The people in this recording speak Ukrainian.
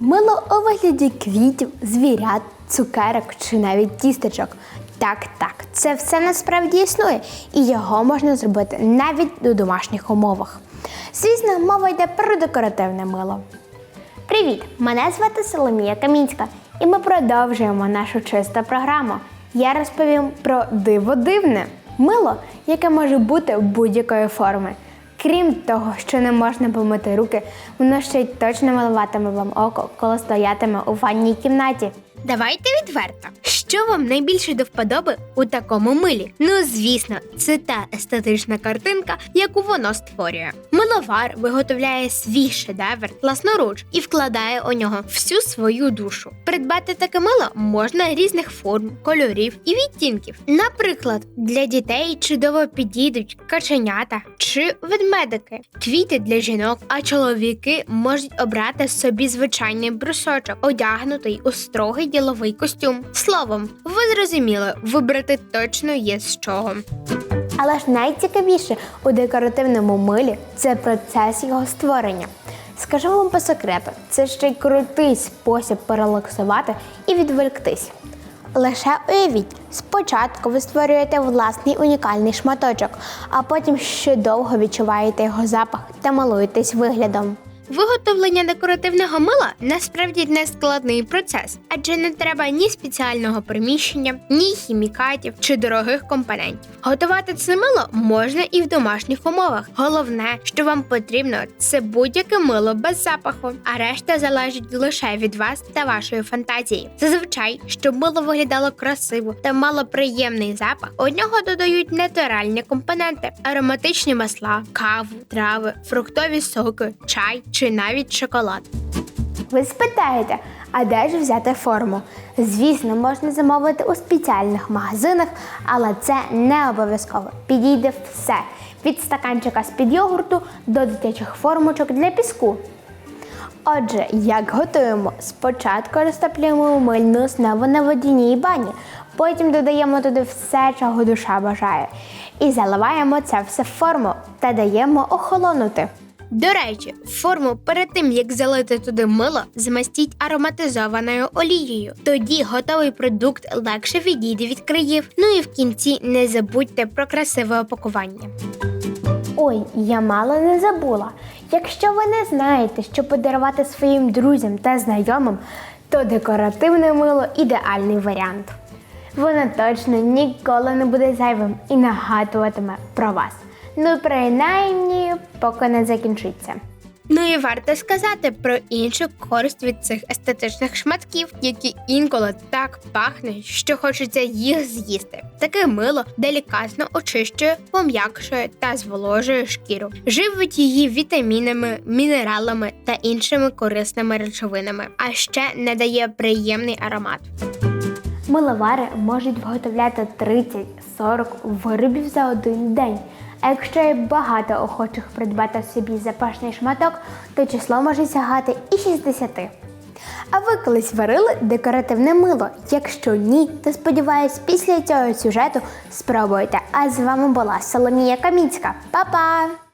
Мило у вигляді квітів, звірят, цукерок чи навіть тістечок. Так, так, це все насправді існує, і його можна зробити навіть у домашніх умовах. Звісно, мова йде про декоративне мило. Привіт! Мене звати Соломія Камінська, і ми продовжуємо нашу чисту програму. Я розповім про диво дивне мило, яке може бути будь-якої форми. Крім того, що не можна помити руки, воно ще й точно малуватиме вам око, коли стоятиме у ванній кімнаті. Давайте відверто. Що вам найбільше до вподоби у такому милі? Ну, звісно, це та естетична картинка, яку воно створює. Миловар виготовляє свій шедевр власноруч і вкладає у нього всю свою душу. Придбати таке мило можна різних форм, кольорів і відтінків. Наприклад, для дітей чудово підійдуть каченята чи ведмедики, квіти для жінок, а чоловіки можуть обрати собі звичайний брусочок, одягнутий у строгий діловий костюм. Словом, ви зрозуміли, вибрати точно є з чого. Але ж найцікавіше у декоративному милі це процес його створення. Скажу вам по секрету, це ще й крутий спосіб порелаксувати і відволіктись. Лише уявіть, спочатку ви створюєте власний унікальний шматочок, а потім ще довго відчуваєте його запах та малуєтесь виглядом. Виготовлення декоративного мила насправді не складний процес, адже не треба ні спеціального приміщення, ні хімікатів чи дорогих компонентів. Готувати це мило можна і в домашніх умовах. Головне, що вам потрібно, це будь-яке мило без запаху, а решта залежить лише від вас та вашої фантазії. Зазвичай, щоб мило виглядало красиво та мало приємний запах, у нього додають натуральні компоненти, ароматичні масла, каву, трави, фруктові соки, чай чи навіть шоколад. Ви спитаєте, а де ж взяти форму? Звісно, можна замовити у спеціальних магазинах, але це не обов'язково. Підійде все від стаканчика з-під йогурту до дитячих формочок для піску. Отже, як готуємо? Спочатку розтоплюємо мильну основу на водяній бані, потім додаємо туди все, чого душа бажає, і заливаємо це все в форму та даємо охолонути. До речі, форму перед тим як залити туди мило, змастіть ароматизованою олією. Тоді готовий продукт легше відійде від країв. Ну і в кінці не забудьте про красиве опакування. Ой, я мало не забула. Якщо ви не знаєте, що подарувати своїм друзям та знайомим, то декоративне мило ідеальний варіант. Воно точно ніколи не буде зайвим і нагадуватиме про вас. Ну, принаймні, поки не закінчиться. Ну і варто сказати про іншу користь від цих естетичних шматків, які інколи так пахнуть, що хочеться їх з'їсти. Таке мило делікатно очищує, пом'якшує та зволожує шкіру, живить її вітамінами, мінералами та іншими корисними речовинами, а ще не дає приємний аромат. Миловари можуть виготовляти 30-40 виробів за один день. А якщо є багато охочих придбати собі запашний шматок, то число може сягати і 60. А ви колись варили декоративне мило? Якщо ні, то сподіваюсь, після цього сюжету спробуйте. А з вами була Соломія Камінська. Па-па!